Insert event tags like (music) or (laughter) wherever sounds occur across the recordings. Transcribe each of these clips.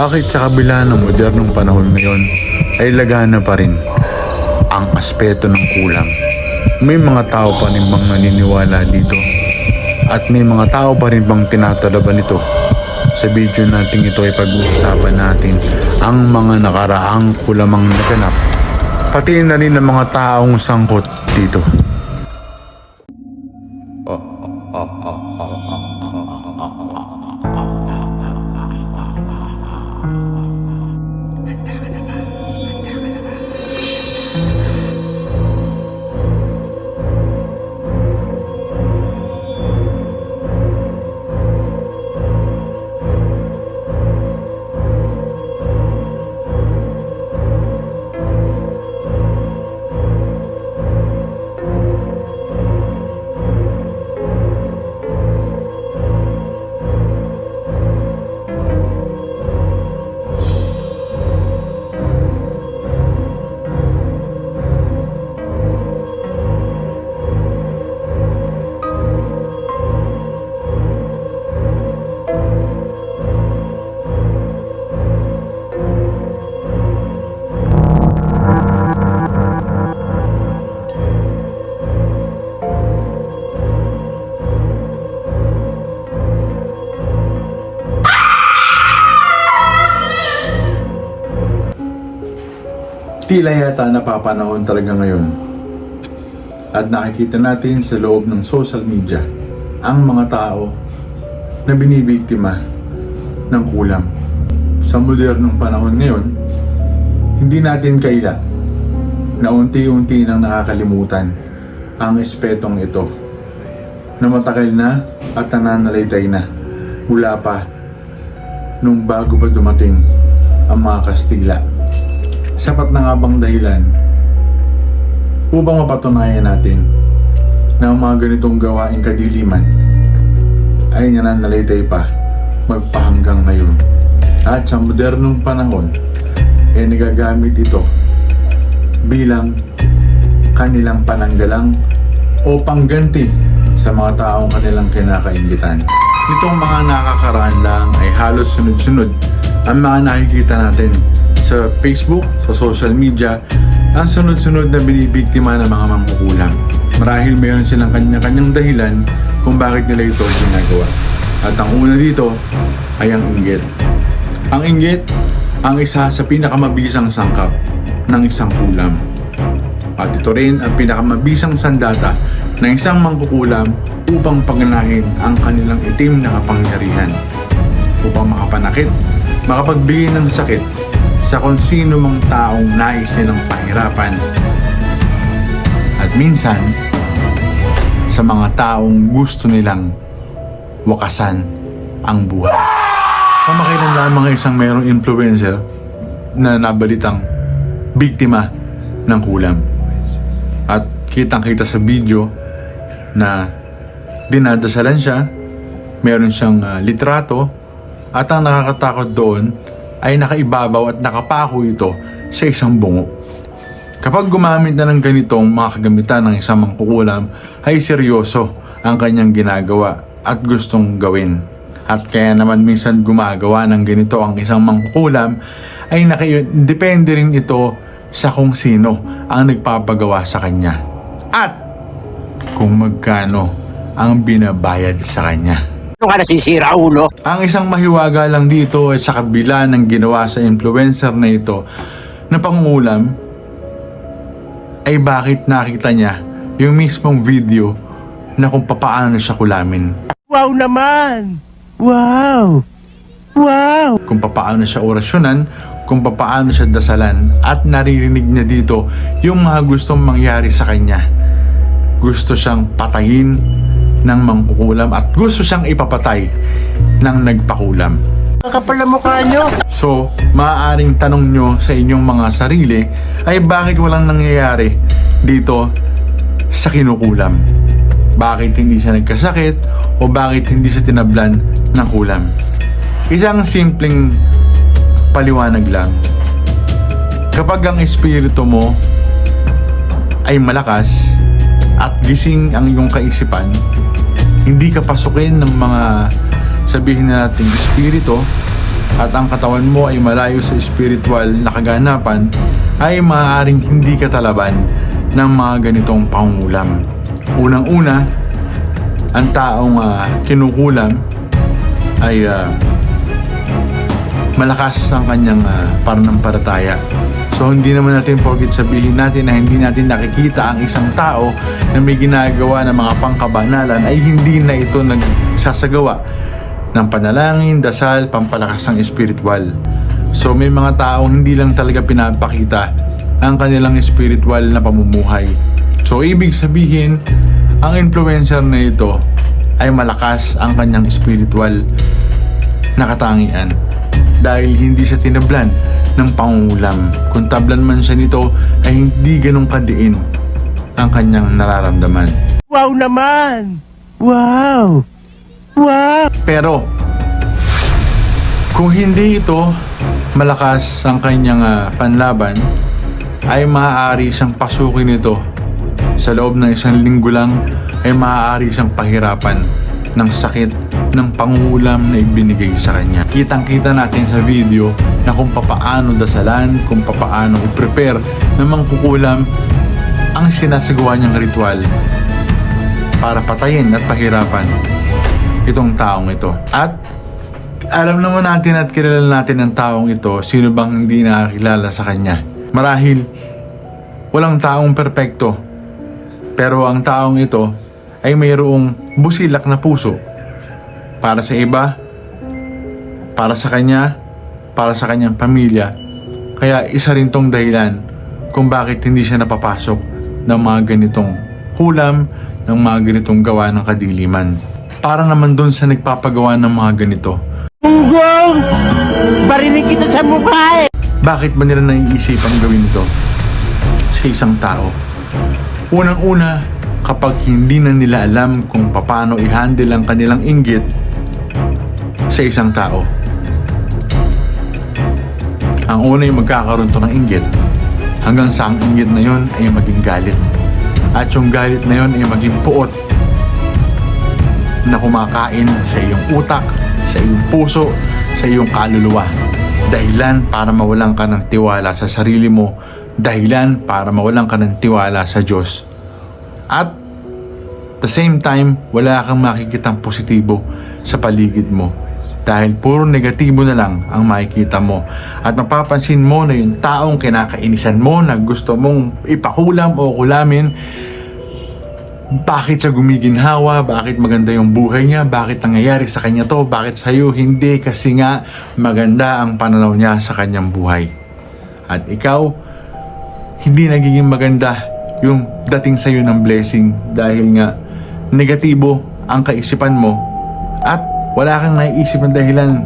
Bakit sa kabila ng modernong panahon ngayon ay lagana pa rin ang aspeto ng kulang? May mga tao pa rin bang naniniwala dito? At may mga tao pa rin bang tinatalaban ito? Sa video natin ito ay pag-uusapan natin ang mga nakaraang kulamang naganap. Pati na rin ang mga taong sangkot dito. Tila yata napapanahon talaga ngayon. At nakikita natin sa loob ng social media ang mga tao na binibiktima ng kulam. Sa modernong panahon ngayon, hindi natin kaila na unti-unti nang nakakalimutan ang espetong ito na matagal na at nananalaytay na mula pa nung bago pa dumating ang mga Kastila sapat na nga bang dahilan upang mapatunayan natin na ang mga ganitong gawaing kadiliman ay nananalaytay pa magpahanggang ngayon. At sa modernong panahon, ay nagagamit ito bilang kanilang pananggalang o pangganti sa mga taong kanilang kinakaingitan. Itong mga nakakaraan lang ay halos sunod-sunod ang mga nakikita natin sa Facebook, sa social media, ang sunod-sunod na binibiktima ng mga mangkukulam. Marahil mayroon silang kanya-kanyang dahilan kung bakit nila ito ginagawa. At ang una dito ay ang inggit. Ang inggit ang isa sa pinakamabisang sangkap ng isang kulam. At ito rin ang pinakamabisang sandata ng isang mangkukulam upang paganahin ang kanilang itim na kapangyarihan. Upang makapanakit, makapagbigay ng sakit sa kung sino mang taong nais nilang pahirapan. At minsan, sa mga taong gusto nilang wakasan ang buhay. Kamakailan lamang isang mayroong influencer na nabalitang biktima ng kulam. At kitang-kita sa video na dinadasalan siya, meron siyang ah, litrato, at ang nakakatakot doon ay nakaibabaw at nakapako ito sa isang bungo. Kapag gumamit na ng ganitong mga kagamitan ng isang mangkukulam, ay seryoso ang kanyang ginagawa at gustong gawin. At kaya naman minsan gumagawa ng ganito ang isang mangkukulam ay naki- depende rin ito sa kung sino ang nagpapagawa sa kanya. At kung magkano ang binabayad sa kanya. Ano ka nasisira, ulo? Ang isang mahiwaga lang dito ay sa kabila ng ginawa sa influencer na ito na pangungulam ay bakit nakita niya yung mismong video na kung papaano siya kulamin. Wow naman! Wow! Wow! Kung papaano siya orasyonan, kung papaano siya dasalan at naririnig niya dito yung mga gustong mangyari sa kanya. Gusto siyang patayin ng mangkukulam at gusto siyang ipapatay ng nagpakulam. Kakapal na mukha nyo! So, maaaring tanong nyo sa inyong mga sarili ay bakit walang nangyayari dito sa kinukulam? Bakit hindi siya nagkasakit o bakit hindi siya tinablan ng kulam? Isang simpleng paliwanag lang. Kapag ang espiritu mo ay malakas at gising ang iyong kaisipan, hindi ka pasukin ng mga sabihin na natin espiritu at ang katawan mo ay malayo sa spiritual na kaganapan, ay maaaring hindi ka talaban ng mga ganitong pangulam. Unang-una, ang taong ah, kinukulam ay ah, malakas ang kanyang uh, pananampalataya. So hindi naman natin porkit sabihin natin na hindi natin nakikita ang isang tao na may ginagawa ng mga pangkabanalan ay hindi na ito nagsasagawa ng panalangin, dasal, pampalakas ng spiritual. So may mga taong hindi lang talaga pinapakita ang kanilang spiritual na pamumuhay. So ibig sabihin, ang influencer na ito ay malakas ang kanyang spiritual na katangian dahil hindi siya tinablan ng pangulam. Kung tablan man siya nito ay hindi ganong kadiin ang kanyang nararamdaman. Wow naman! Wow! Wow! Pero kung hindi ito malakas ang kanyang ah, panlaban ay maaari siyang pasukin ito sa loob ng isang linggo lang ay maaari siyang pahirapan ng sakit ng pangulam na ibinigay sa kanya. Kitang-kita natin sa video na kung papaano dasalan, kung papaano i-prepare ng mangkukulam ang sinasagawa niyang ritual para patayin at pahirapan itong taong ito. At alam naman natin at kilala natin ang taong ito, sino bang hindi nakakilala sa kanya. Marahil, walang taong perpekto. Pero ang taong ito ay mayroong busilak na puso. Para sa iba, para sa kanya, para sa kanyang pamilya. Kaya isa rin tong dahilan kung bakit hindi siya napapasok ng mga ganitong kulam, ng mga ganitong gawa ng kadiliman. Para naman dun sa nagpapagawa ng mga ganito. Gunggong! Barinig kita sa mukha eh! Bakit ba nila naiisipan gawin ito sa isang tao? Unang-una, kapag hindi na nila alam kung paano i-handle ang kanilang inggit sa isang tao. Ang una ay magkakaroon to ng inggit hanggang sa ang inggit na yon ay maging galit. At yung galit na yon ay maging puot na kumakain sa iyong utak, sa iyong puso, sa iyong kaluluwa. Dahilan para mawalan ka ng tiwala sa sarili mo, dahilan para mawalan ka ng tiwala sa Diyos. At the same time, wala kang makikitang positibo sa paligid mo. Dahil puro negatibo na lang ang makikita mo. At mapapansin mo na yung taong kinakainisan mo na gusto mong ipakulam o kulamin, bakit siya gumiginhawa, bakit maganda yung buhay niya, bakit nangyayari sa kanya to, bakit sa'yo hindi kasi nga maganda ang pananaw niya sa kanyang buhay. At ikaw, hindi nagiging maganda yung dating sa'yo ng blessing dahil nga negatibo ang kaisipan mo at wala kang naiisip ng dahilan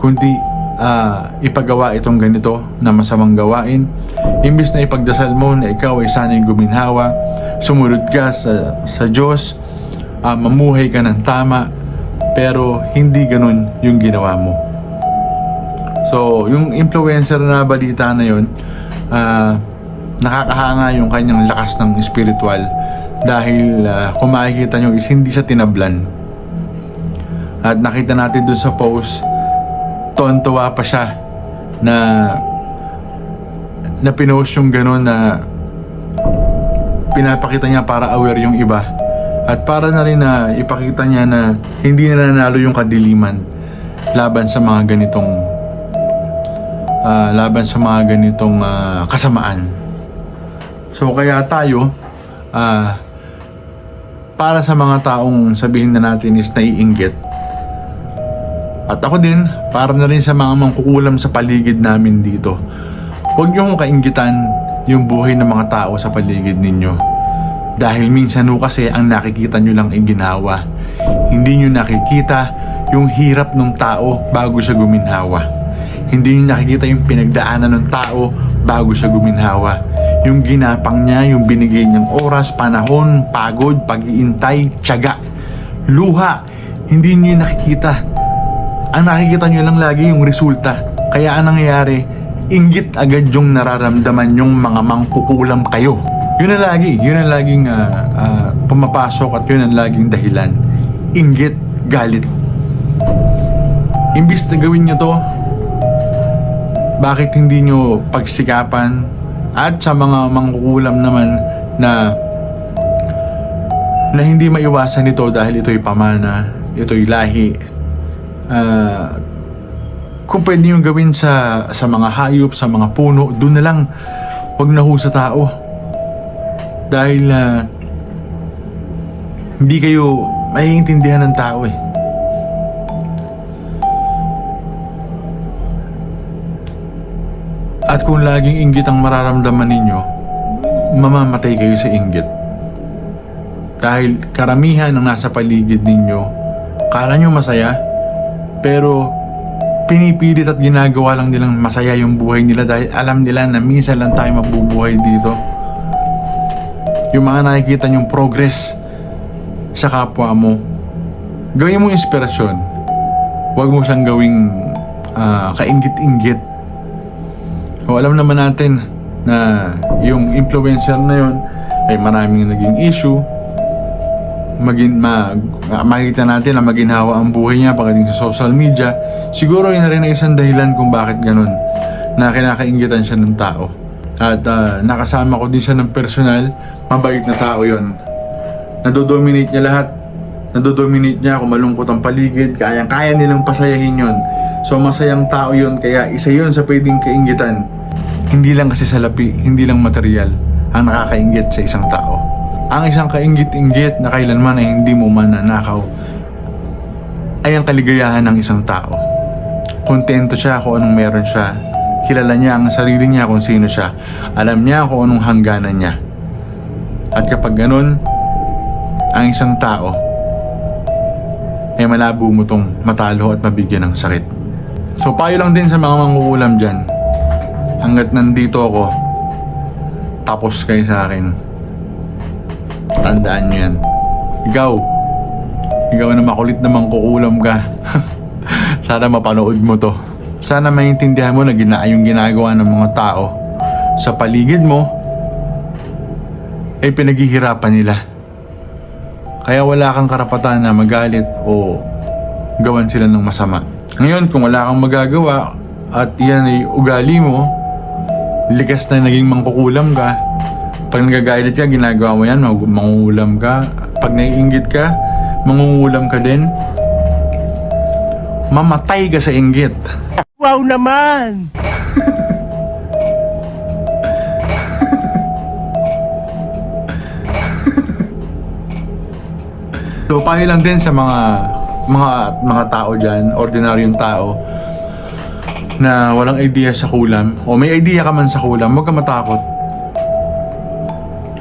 kundi ah, ipagawa itong ganito na masamang gawain. Imbis na ipagdasal mo na ikaw ay sana'y guminhawa, sumunod ka sa, sa Diyos, ah, mamuhay ka ng tama, pero hindi ganun yung ginawa mo. So, yung influencer na balita na yun, ah, nakakahanga yung kanyang lakas ng spiritual dahil ah, kung makikita nyo is hindi siya tinablan. At nakita natin dun sa post, tontuwa pa siya na na pinost yung gano'n na pinapakita niya para aware yung iba. At para na rin na ipakita niya na hindi na nanalo yung kadiliman laban sa mga ganitong ah, laban sa mga ganitong ah, kasamaan. So kaya tayo ah, para sa mga taong sabihin na natin is naiinggit at ako din, para na rin sa mga mangkukulam sa paligid namin dito. Huwag niyong kainggitan yung buhay ng mga tao sa paligid ninyo. Dahil minsan ho kasi ang nakikita nyo lang ay ginawa. Hindi nyo nakikita yung hirap ng tao bago siya guminhawa. Hindi nyo nakikita yung pinagdaanan ng tao bago siya guminhawa. Yung ginapang niya, yung binigay niyang oras, panahon, pagod, pag-iintay, tiyaga, luha. Hindi nyo nakikita ang nakikita nyo lang lagi yung resulta. Kaya ang nangyayari, inggit agad yung nararamdaman yung mga mangkukulam kayo. Yun ang lagi, yun ang laging ah, ah, pumapasok at yun ang laging dahilan. Inggit, galit. Imbis na gawin nyo to bakit hindi nyo pagsikapan at sa mga mangkukulam naman na na hindi maiwasan ito dahil ito'y pamana, ito'y lahi. Ah, kung pwede yung gawin sa sa mga hayop, sa mga puno, doon na lang. Huwag na ho sa tao. Dahil ah, hindi kayo maiintindihan ng tao eh. At kung laging inggit ang mararamdaman ninyo, mamamatay kayo sa inggit. Dahil karamihan ng nasa paligid ninyo, kala nyo masaya, pero pinipilit at ginagawa lang nilang masaya yung buhay nila dahil alam nila na minsan lang tayo mabubuhay dito. Yung mga nakikita yung progress sa kapwa mo, gawin mo inspirasyon. Huwag mo siyang gawing ah, kainggit-inggit. O alam naman natin na yung influencer na yun ay maraming naging issue. Magin, ma, ma- makikita natin na maginhawa ang buhay niya pagdating sa social media. Siguro yun na rin ang isang dahilan kung bakit ganun na kinakaingitan siya ng tao. At ah, nakasama ko din siya ng personal, mabait na tao yon. Nadodominate niya lahat. Nadodominate niya kung malungkot ang paligid, kayang-kaya nilang pasayahin yon. So masayang tao yon kaya isa yon sa pwedeng kaingitan. Hindi lang kasi salapi, hindi lang material ang nakakaingit sa isang tao. Ang isang kaingit-inggit na kailanman ay hindi mo mananakaw ay ang kaligayahan ng isang tao. Kontento siya kung anong meron siya. Kilala niya ang sarili niya kung sino siya. Alam niya kung anong hangganan niya. At kapag ganun, ang isang tao ay malabo mo tong matalo at mabigyan ng sakit. So payo lang din sa mga mangkukulam dyan. Hanggat nandito ako, tapos kayo sa akin. Tandaan nyo yan. Ikaw, ikaw na makulit na mangkukulam ka. (laughs) Sana mapanood mo to. Sana maintindihan mo na gina yung ginagawa ng mga tao sa paligid mo ay pinaghihirapan nila. Kaya wala kang karapatan na magalit o gawan sila ng masama. Ngayon, kung wala kang magagawa at yan ay ugali mo, likas na naging mangkukulam ka, pag nagagalit ka, ginagawa mo yan, mag- mangungulam ka. Pag naiinggit ka, mangungulam ka din. Mamatay ka sa inggit. Wow naman! (laughs) So, payo lang din sa mga mga mga tao diyan, ordinaryong tao na walang idea sa kulam o may idea ka man sa kulam, huwag ka matakot.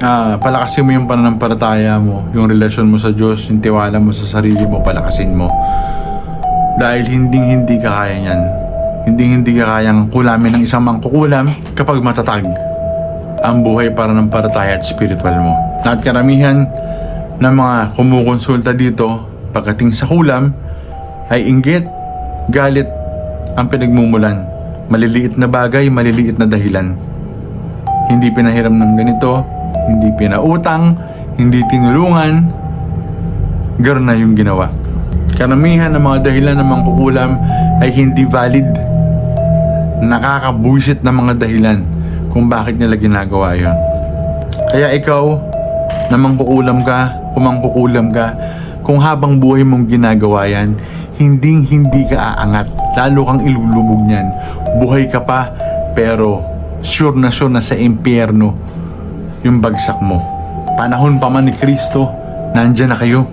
Ah, palakasin mo yung pananampalataya mo, yung relasyon mo sa Diyos, yung tiwala mo sa sarili mo, palakasin mo. Dahil hindi hindi ka kaya niyan. Hindi hindi ka kayang kulamin ng isang mangkukulam kapag matatag ang buhay para ng parataya at spiritual mo. At karamihan ng mga kumukonsulta dito pagdating sa kulam ay inggit, galit ang pinagmumulan. Maliliit na bagay, maliliit na dahilan. Hindi pinahiram ng ganito, hindi pinautang, hindi tinulungan, ganoon na yung ginawa. Karamihan ng mga dahilan ng mga kukulam ay hindi valid. Nakakabuisit na mga dahilan kung bakit nila ginagawa yon. Kaya ikaw, na mangkukulam ka, kung mangkukulam ka, kung habang buhay mong ginagawa yan, hindi hindi ka aangat. Lalo kang ilulubog niyan. Buhay ka pa, pero sure na sure na sa impyerno yung bagsak mo. Panahon pa man ni Kristo, nandyan na kayo.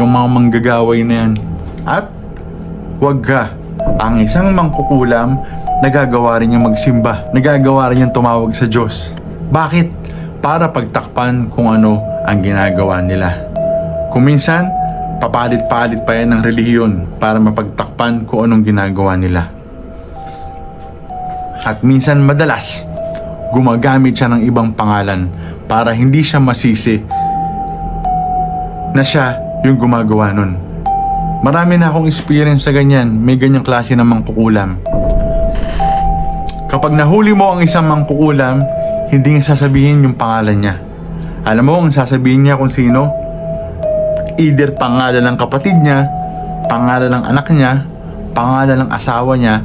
Yung mga manggagaway na yan. At, wag ka. Ang isang mangkukulam, nagagawa rin niyang magsimba. Nagagawa rin niyang tumawag sa Diyos. Bakit? Para pagtakpan kung ano ang ginagawa nila. Kung minsan, papalit-palit pa yan ng relihiyon para mapagtakpan kung anong ginagawa nila. At minsan madalas, gumagamit siya ng ibang pangalan para hindi siya masisi na siya yung gumagawa nun. Marami na akong experience sa ganyan, may ganyang klase ng mangkukulam. Kapag nahuli mo ang isang mangkukulam, hindi niya sasabihin yung pangalan niya. Alam mo ang sasabihin niya kung sino? Either pangalan ng kapatid niya, pangalan ng anak niya, pangalan ng asawa niya,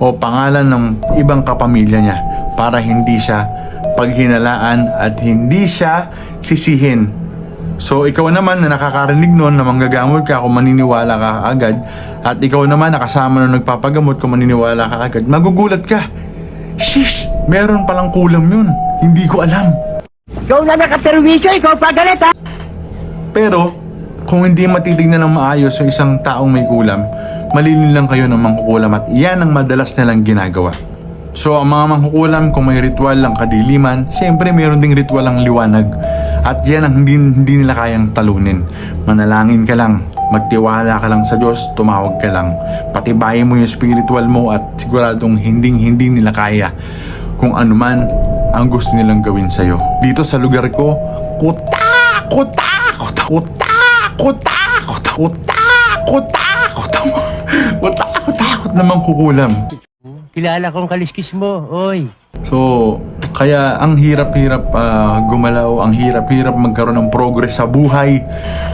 o pangalan ng ibang kapamilya niya para hindi siya paghinalaan at hindi siya sisihin. So ikaw naman na nakakarinig nun na manggagamot ka kung maniniwala ka agad at ikaw naman nakasama nung nagpapagamot kung maniniwala ka agad, magugulat ka. Shish! Meron palang kulam yun. Hindi ko alam. Ikaw na nakaperwisyo, ikaw pa galit ha? Pero, kung hindi matitignan ng maayos yung isang taong may kulam, malilin lang kayo ng mangkukulam at yan ang madalas nilang ginagawa. So, ang mga mangkukulam, kung may ritual lang kadiliman, syempre meron ding ritual ang liwanag. At yan ang hindi, hindi nila kayang talunin. Manalangin ka lang, magtiwala ka lang sa Diyos, tumawag ka lang. Patibayin mo yung spiritual mo at siguradong hindi hindi nila kaya kung ano man ang gusto nilang gawin sa'yo. Dito sa lugar ko, kuta, kuta, kuta, kuta, kuta, kuta, kuta, kuta, kuta, kuta, kuta, kuta namang kukulam. Kilala kong kaliskis mo, oy. So, kaya ang hirap-hirap ah, gumalaw, ang hirap-hirap magkaroon ng progress sa buhay,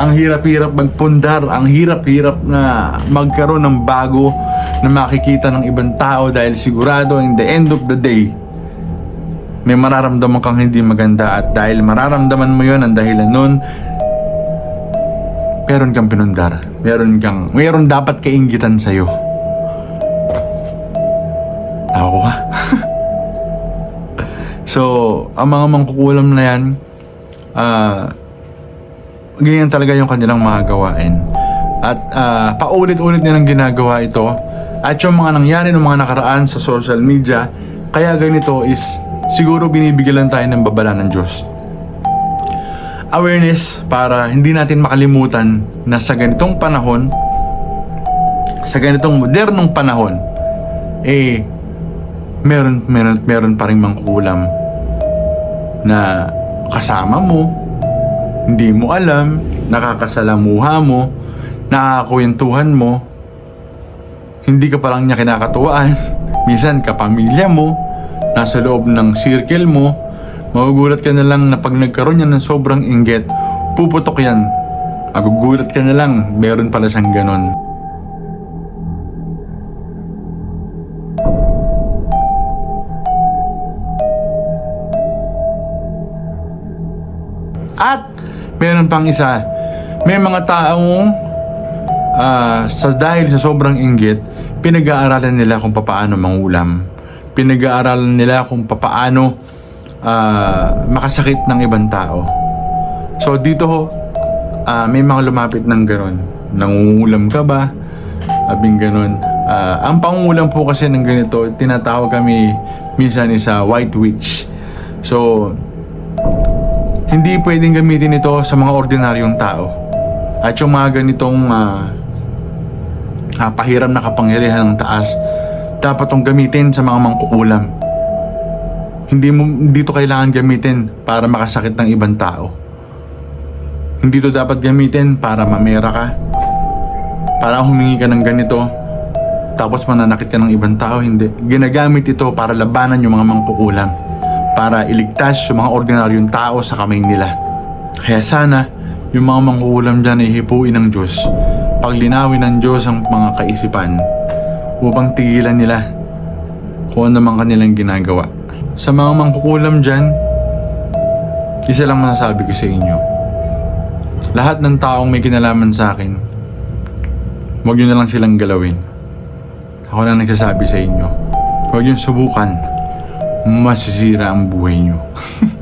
ang hirap-hirap magpundar, ang hirap-hirap na magkaroon ng bago na makikita ng ibang tao dahil sigurado in the end of the day, may mararamdaman kang hindi maganda at dahil mararamdaman mo yon ang dahilan nun, meron kang pinundar. Meron kang, meron dapat kaingitan sa'yo. Ako ka. So, ang mga mangkukulam na yan, ah, ganyan talaga yung kanilang mga gawain. At ah, paulit-ulit nilang ginagawa ito. At yung mga nangyari ng mga nakaraan sa social media, kaya ganito is siguro binibigyan lang tayo ng babala ng Diyos. Awareness para hindi natin makalimutan na sa ganitong panahon, sa ganitong modernong panahon, eh, meron, meron, meron pa rin mangkukulam na kasama mo, hindi mo alam, nakakasalamuha mo, nakakakwentuhan mo, hindi ka pa lang niya kinakatuwaan, (laughs) minsan kapamilya mo, nasa loob ng circle mo, magugulat ka na lang na pag nagkaroon yan ng sobrang inggit, puputok yan. Magugulat ka na lang, meron pala siyang ganon. Meron pang isa, may mga taong ah, sa dahil sa sobrang inggit, pinag-aaralan nila kung papaano mangulam. Pinag-aaralan nila kung papaano ah, makasakit ng ibang tao. So dito ah, may mga lumapit ng ganon. Nangungulam ka ba? Abing ganon. Ah, ang pangungulam po kasi ng ganito, tinatawag kami minsan isa white witch. So, hindi pwedeng gamitin ito sa mga ordinaryong tao. At yung mga ganitong ah, ah, pahiram na kapangyarihan ng taas, dapat itong gamitin sa mga mangkukulam. Hindi mo dito kailangan gamitin para makasakit ng ibang tao. Hindi to dapat gamitin para mamera ka. Para humingi ka ng ganito. Tapos mananakit ka ng ibang tao. Hindi. Ginagamit ito para labanan yung mga mangkukulam para iligtas yung mga ordinaryong tao sa kamay nila. Kaya sana, yung mga mangkukulam dyan ay hipuin ng Diyos. Paglinawin ng Diyos ang mga kaisipan upang tigilan nila kung ano man kanilang ginagawa. Sa mga mangkukulam dyan, isa lang masasabi ko sa inyo. Lahat ng taong may kinalaman sa akin, huwag nyo na lang silang galawin. Ako na nagsasabi sa inyo, huwag nyo subukan Mas girambuenho. (laughs)